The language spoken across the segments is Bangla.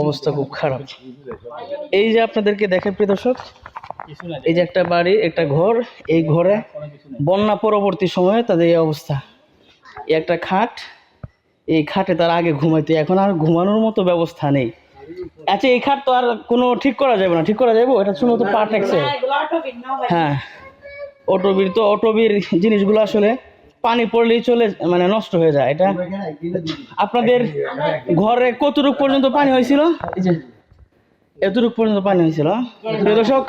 অবস্থা খুব খারাপ। এই যে আপনাদেরকে দেখে প্রিয় দর্শক, এই যে একটা বাড়ি, একটা ঘর, এই ঘরে বন্যা পরবর্তী সময়ে তাদের এই অবস্থা। একটা খাট, এই খাটে তার আগে ঘুমাইতে, এখন আর ঘুমানোর মতো ব্যবস্থা নেই। আচ্ছা এই খাট তো আর কোনো ঠিক করা যাবে না, ঠিক করা যাবে? এটা শুধুমাত্র পা ট্যাক্সে হ্যাঁ অটোবির তো, অটোবির জিনিসগুলো আসলে পানি পড়লেই চলে মানে নষ্ট হয়ে যায়, এটা আপনাদের ঘরে কতটুকু পর্যন্ত পানি হয়েছিল? যে পর্যন্ত পানি হয়েছিল। দর্শক,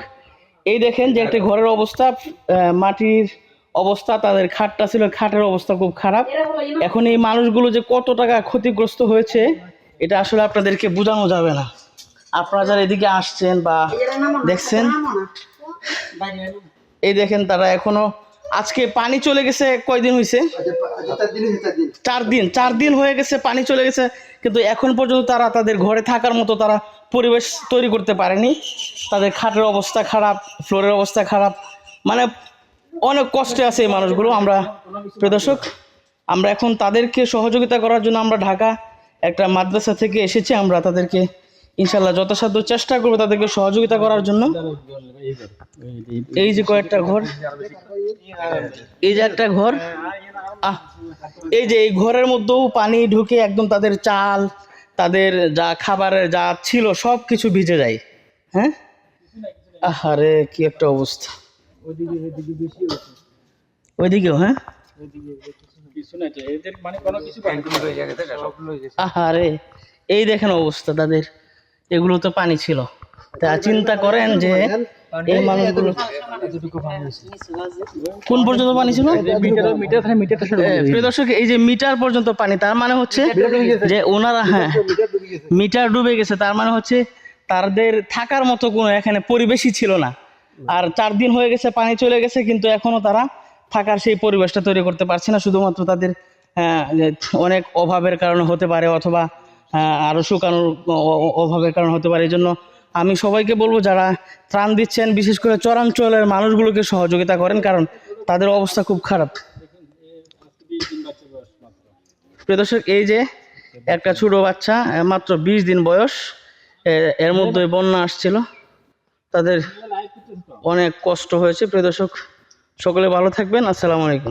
এই দেখেন যে একটা ঘরের অবস্থা মাটির অবস্থা, তাদের খাটটা ছিল, খাটের অবস্থা খুব খারাপ। এখন এই মানুষগুলো যে কত টাকা ক্ষতিগ্রস্ত হয়েছে, এটা আসলে আপনাদেরকে বোঝানো যাবে না। আপনারা যারা এদিকে আসছেন বা দেখছেন, এই দেখেন তারা এখনও আজকে পানি চলে গেছে কয়দিন হয়েছে চার দিন চার দিন হয়ে গেছে, পানি চলে গেছে, কিন্তু এখন পর্যন্ত তারা তাদের ঘরে থাকার মতো তারা পরিবেশ তৈরি করতে পারেনি। তাদের খাটের অবস্থা খারাপ, ফ্লোরের অবস্থা খারাপ মানে অনেক কষ্টে আছে এই মানুষগুলো। আমরা প্রদর্শক আমরা এখন তাদেরকে সহযোগিতা করার জন্য আমরা ঢাকা একটা মাদ্রাসা থেকে এসেছি, আমরা তাদেরকে ইনশাল্লাহ যথাসাধ্য চেষ্টা করব তাদেরকে সহযোগিতা করার জন্য। এই যে কয়েকটা ঘর এই যে একটা ঘর আহ এই যে এই ঘরের মধ্যেও পানি ঢুকে একদম তাদের চাল তাদের যা খাবারের যা ছিল সব কিছু ভিজে যায় হ্যাঁ? আহারে কি একটা অবস্থা। ওইদিকেও হ্যাঁ? আহারে এই দেখেন অবস্থা তাদের। এগুলো তো পানি ছিল। তা চিন্তা করেন যে এই মানুষগুলো কোন পর্যন্ত পানি ছিল? দর্শক এই যে মিটার পর্যন্ত পানি তার মানে হচ্ছে যে ওনারা হ্যাঁ মিটার ডুবে গেছে তার মানে হচ্ছে তাদের থাকার মতো কোনো এখানে পরিবেশই ছিল না। আর চার দিন হয়ে গেছে পানি চলে গেছে কিন্তু এখনও তারা থাকার সেই পরিবেশটা তৈরি করতে পারছে না। শুধুমাত্র তাদের আহ, অনেক অভাবের কারণে হতে পারে অথবা আহ, আরও শুকানোর অভাবের কারণে হতে পারে। এই জন্য আমি সবাইকে বলব যারা ত্রাণ দিচ্ছেন বিশেষ করে চরাঞ্চলের মানুষগুলোকে সহযোগিতা করেন কারণ তাদের অবস্থা খুব খারাপ। প্রিয় দর্শক এই যে একটা ছোট বাচ্চা মাত্র বিশ দিন বয়স এর মধ্যে বন্যা আসছিল। তাদের অনেক কষ্ট হয়েছে। প্রিয় দর্শক সকলে ভালো থাকবেন। আসসালামু আলাইকুম।